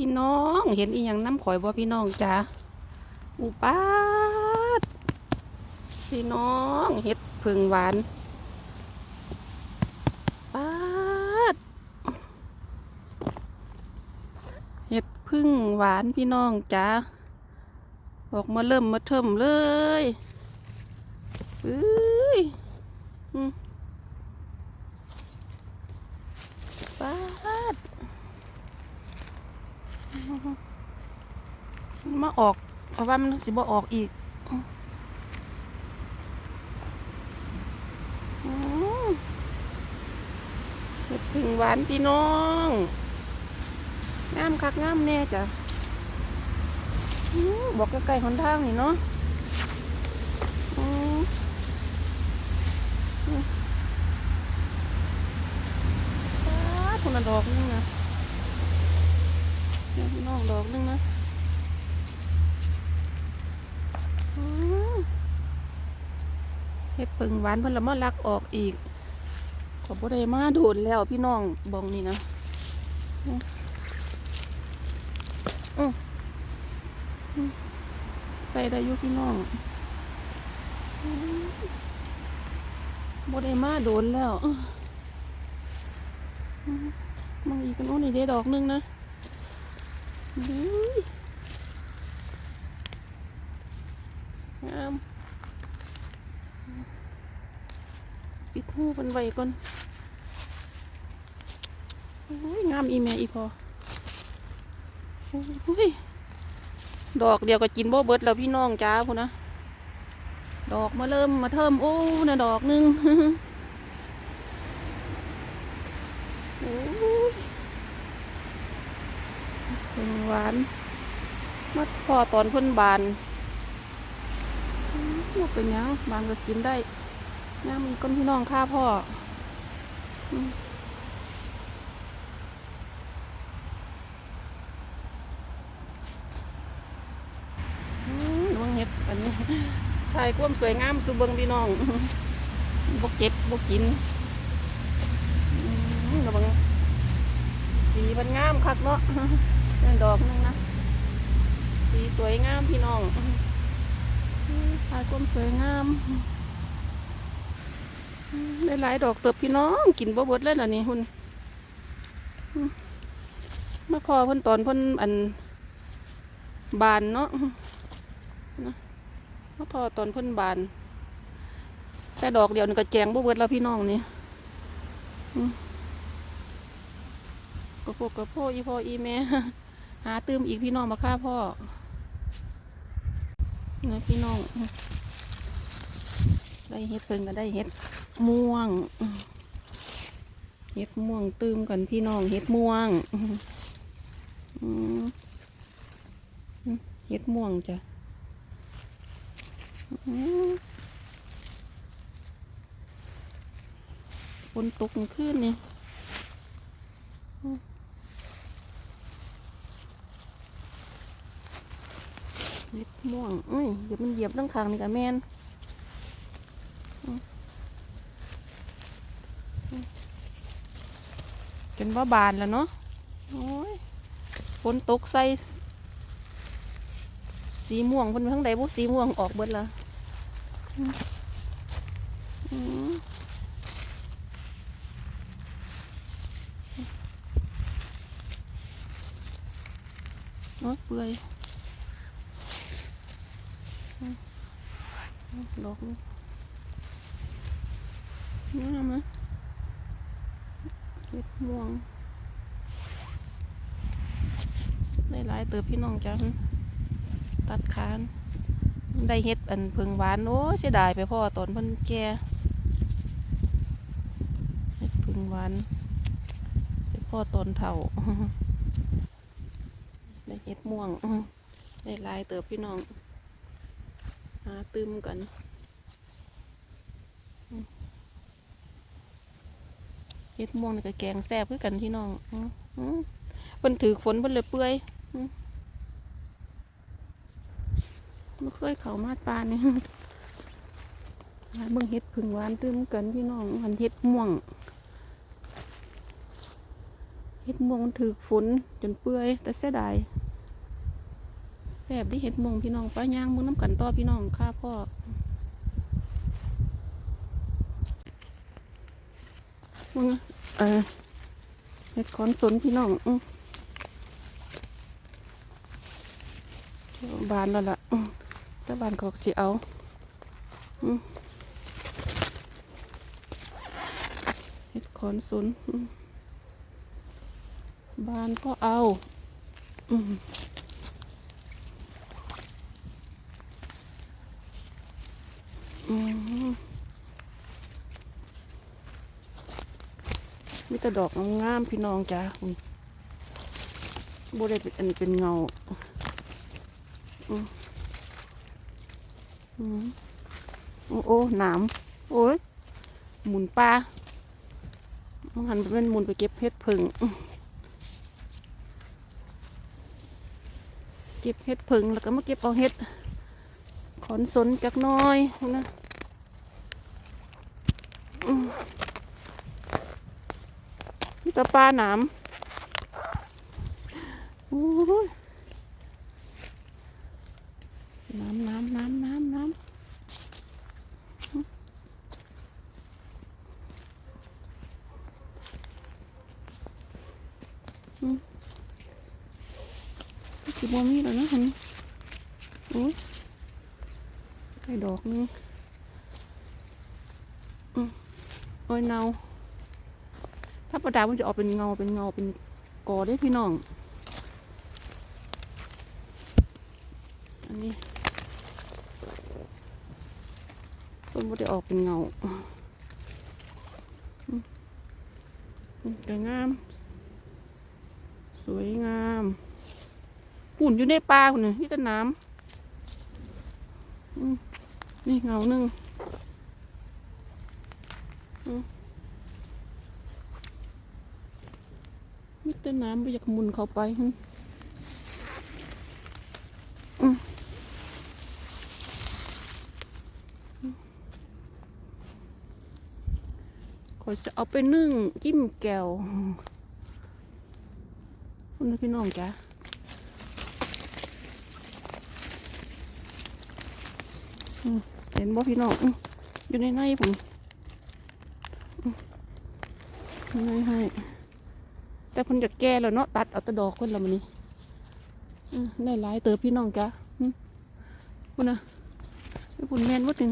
พี่น้องเห็นอีหยังน้ำข่อยบ่พี่น้องจ้าอุปาดพี่น้องเห็ดผึ่งหวานปาดเห็ดพึ่งหวานพี่น้องจ้าออกมาเริ่มมาเทิมเลยเอ้ยอืมปาด มา ออก เพราะว่ามันสิบ่ออกอีกอืมเห็ดพึ่งหวานพี่น้องงามคักงามแน่จ้ะบอกใกล้ๆหนทางนี่เนาะอืมอืมป๊าดคนละดอกนึงนะพี่น้องดอกนึงนะ อืม เฮ็ดปึงหวานเพิ่นละมาลักออกอีกขอบ่ได้มาโดนแล้วพี่น้องบองนี่นะอืมอือใส่ได้ยู่พี่น้องบ่ได้มาโดนแล้วมอืมมองอีกกันโอ้นี่ได้ดอกหนึงนะอุ้ย งามปิดหูเป็นไว้ก่อนโอ้ยงามอีแม่อีพอโอ้ยดอกเดียวก็กินบ่เบิดแล้วพี่น้องจ้าพูนนะดอกมาเริ่มมาเทิมโอ้นะดอกหนึงโอ้ยหวานมาพอตอนพ่นบาน บ่เป็นหยังบางก็กินได้ย่างมีก้นพี่น้องข้าพ่ออืมอืมระวังเห็ดอันนี้ถ่ายความสวยงามสุเบิงพี่น้องบกเก็บบกกินระวังสีมันงามคักเนาะนี่ดอกนึงนะ สีสวยงามพี่น้อง ถ่ายความสวยงามได้หลายดอกเติบพี่น้องกินบ่เบิดเลยน่ะนี่หุ่นอืมมาพอเพิ่นตอนเพิ่นอันบานเนาะนะมาทอพอตอนเพิ่นบาน แต่ดอกเดียวนี่ก็แจงบ่เบิดแล้วพี่น้องนี่กระโปกกระโพอีพ่ออีแม่หาตื้มอีกพี่น้องมาฆ่าพ่อ นะพี่น้อง ได้เห็ดเพิ่งก็ได้เห็ดม่วง เห็ดม่วงตื้มกันพี่น้องเห็ดม่วงเห็ดม่วงจ้ะฝนตกขึ้นนี่ เห็ดม่วงเอ้ยเดี๋ยวมันเหยียบตั้งคางนี่กับแมนจนว่าบานแล้วเนาะโอ้ยฝนตกใส่สีม่วงเพิ่นไปทางใดบุสีม่วงออกเบิดละอืมอืมโอ้ยเปื่อยอืมอืม ดอกนี่งามนะเห็ดม่วง ได้หลายเติบพี่น้องจัง ตัดคาน ได้เห็ดอันพึงหวาน โอ้เสียดายไปพ่อตอนเพิ่นแก่เห็ดพึงหวานไปพ่อตอนเฒ่า ได้เห็ดม่วง ได้หลายเติบพี่น้องาตืมกันเฮ็ดม่วงนี่ก็แกงแซ่บคือกันพี่น้องอ๋อหือเพิ่นถือฝนเพิ่นเลยเปื่อยบ่เคยเข้ามาปานนี่หาเบิ่งเฮ็ดผึ่งหวานตื้มกันพี่น้องอันเฮ็ดม่วงเเห็ดม่วงมันถือฝนจนเปื่อยแต่เสียดาย แซ่บดิเห็ดมงพี่น้องป้าย่างมึงน้ำกันต่อพี่น้องข้าพ่อมึงเออเห็ดขอนสนพี่น้องอืบานแล้วล่ะอื้อแต่บานก็สิเอาเห็ดขอนสนบานก็เอา อื้อ มีแต่ดอกงามๆพี่น้องจ้าอุ้ยบ่ได้เป็นอันเป็นเงาอืมโอ้โอ้หนามโอ้ยหมุนปลามันหันไปเป็นหมุนไปเก็บเห็ดผึ่งเก็บเห็ดผึ่งแล้วก็มาเก็บเอาเห็ดขอนสนจักน้อยนะ ตะปลาหนามน้ำน้ำน้ำน้ำน้ำสิบวมีแล้วนะฮันโอ้ยไอ้ดอกนึงอืมโอ้ยเนา ถ้าประดามันจะออกเป็นเงาเป็นเงาเป็นกอได้พี่น้อง อันนี้ต้นบ่ได้ออกเป็นเงาอืมอืมแต่งาม สวยงามหุ่นอยู่ในป่าหุ่นนี่ที่ต้นน้ำนี่เงาหนึ่งอืมมีแต่น้ำไปอยากมุนเข้าไปหึอืมขอยจะเอาไปนึ่งจิ้มแก้วคุณพี่น้องจ้ะเห็นบ่พี่น้องอยู่ในในผมในให้ แต่เพิ่นจะแก่แล้วเนาะตัดเอาแตะดอกเพิ่นละมันนี้ได้หลายเติบพี่น้องจ้ะอื้อคุณนะไอ้คุณแม่นวัดหนึ่ง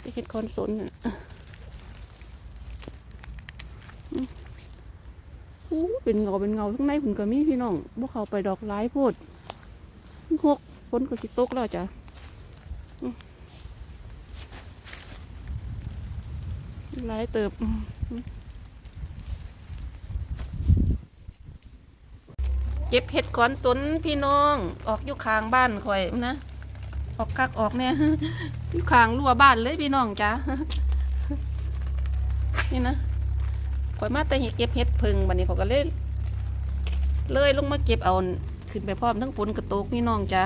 ไปเห็ดคอนสนน่ะอู้เป็นเงาเป็นเงาข้างในผุนก็มีพี่น้องบ่เขาไปดอกหลายโพดหกฝนก็สิตกแล้วจ้ะหลายเติบอืมอืม เก็บเห็ดขอนสนพี่น้อง ออกอยู่ข้างบ้านข่อยนะ ออกคักออกเนี่ยอยู่ข้างรั้วบ้านเลยพี่น้องจ้ะนี่นะข่อยมาแต่เฮ็ดเก็บเห็ดพึ่งบัดนี้เขาก็เลยเลยลงมาเก็บเอาขึ้นไปพร้อมทั้งฝนกระตกพี่น้องจ้ะ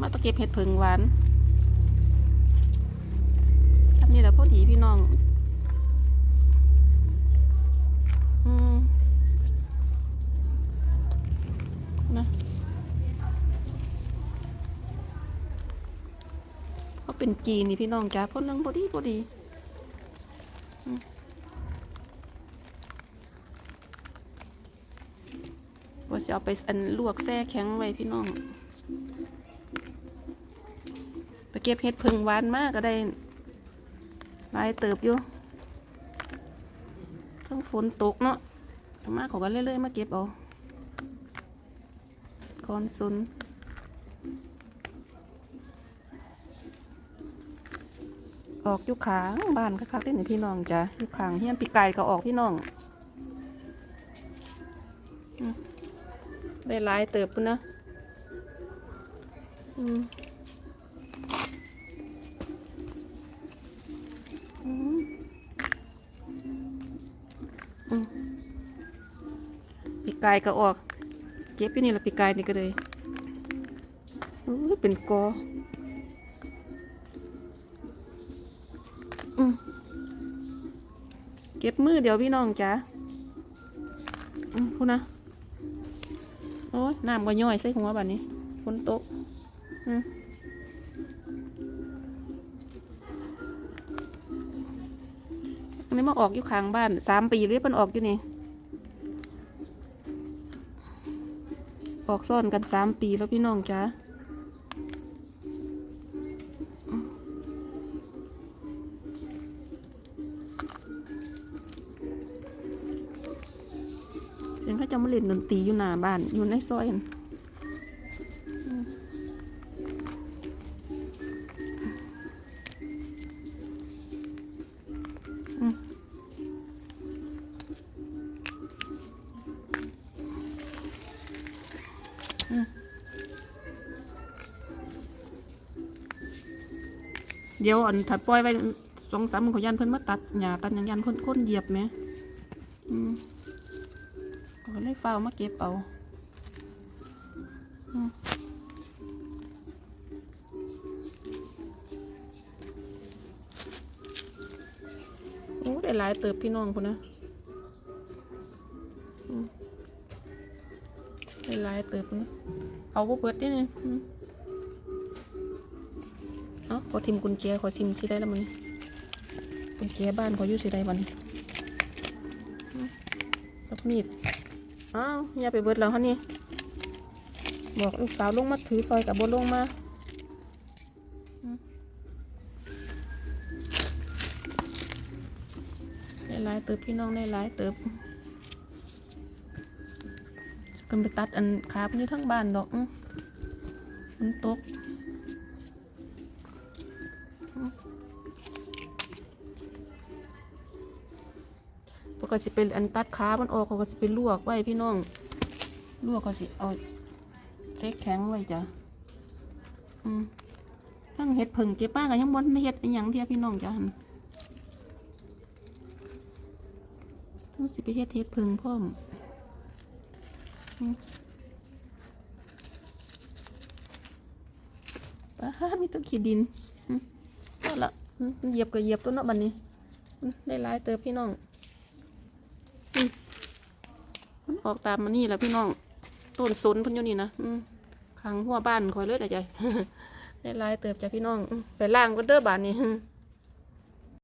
มาตะเก็บเห็ดพึ่งหวานทำนี่แหละพอดีพี่น้องอืมนะ เป็นจีนนี่พี่น้องจ้ะพ่นนังพอดีพอดีว่าจะเอาไปอันลวกแช่แข็งไว้พี่น้อง ไปเก็บเห็ดพึ่งหวานมากก็ได้ลายเติบอยู่ทั้งฝนตกเนาะมาเขาก็เรื่อยๆมาเก็บเอาคอนซุน ออกยู่ขางบ้านคักๆได้หนึ่งพี่น้องจ้ะยู่ขางเฮียนปีกไก่ก็ออกพี่น้องได้ลายเติบพุ่นนะอืมอืมปีกไก่ก็ออก เจ็บอยู่นี่ละปีกไก่นี่ก็เลยเป็นกอ เก็บมือเดี๋ยวพี่น้องจ้ะอืมพูดนะ โอ้ยน้ำก็ย่อยใส่หัวแบบนี้ฝนตกอืมอันนี้มาออกอยู่ข้างบ้านสามปีหรือเพิ่นออกอยู่นี่ ออกซ่อนกันสามปีแล้วพี่น้องจ้า นดนตรีอยู่หน้าบ้านอยู่ในซอยนั่นอืมอืมเดี๋ยวอันถัดปล่อยไว้สองสามมือเขายันเพิ่นมาตัดหญ้าตัดหยังยันคนคนเหยียบไหมอืมก็ เลยฟ้ามาเก็บเอาโอ้ได้หลายเติบพี่น้องคนนะได้หลายเติบนะเอาบ่เปิดดิเนี่ยอืมเอาขอทิมกุญแจขอซิมสิได้แล้วมันกุญแจบ้านขออยู่สิได้บันกับมีด อ้าวอย่าไปเบิดแล้วฮะนี่บอกลูกสาวลงมาถือซอยกับบนลงมาได้หลายเติบพี่น้องได้หลายเติบกันไปตัดอันขาบนี่ทั้งบ้านดอกมันตก กติเป็นอันตัดขามันออกเขาก็สิเป็นลวกไว้พี่น้อง ลวกก็สิเอาเซ็กแข็งไว้จ้ะอืมทั้งเห็ดผึ่งเก็บป้ากันยังบนเห็ดอหย่างเดียพี่น้องจ้ะหั่นต้สิไปเฮ็ดเฮ็ดเพิงพร้อมอืมป้าดมีต้นขี้ดินอืมเอาละเหยียบก็เหยียบต้นเนาะบัดนี้ ได้หลายเติบพี่น้องอืมมัน ออกตามมานี่แหละพี่น้อง ต้นสนพิ่นอยู่นี่นะขังหัวบ้านคอยเลือะใจได้ลายเติบจากพี่น้องไปล่างก็เด้อบานนี้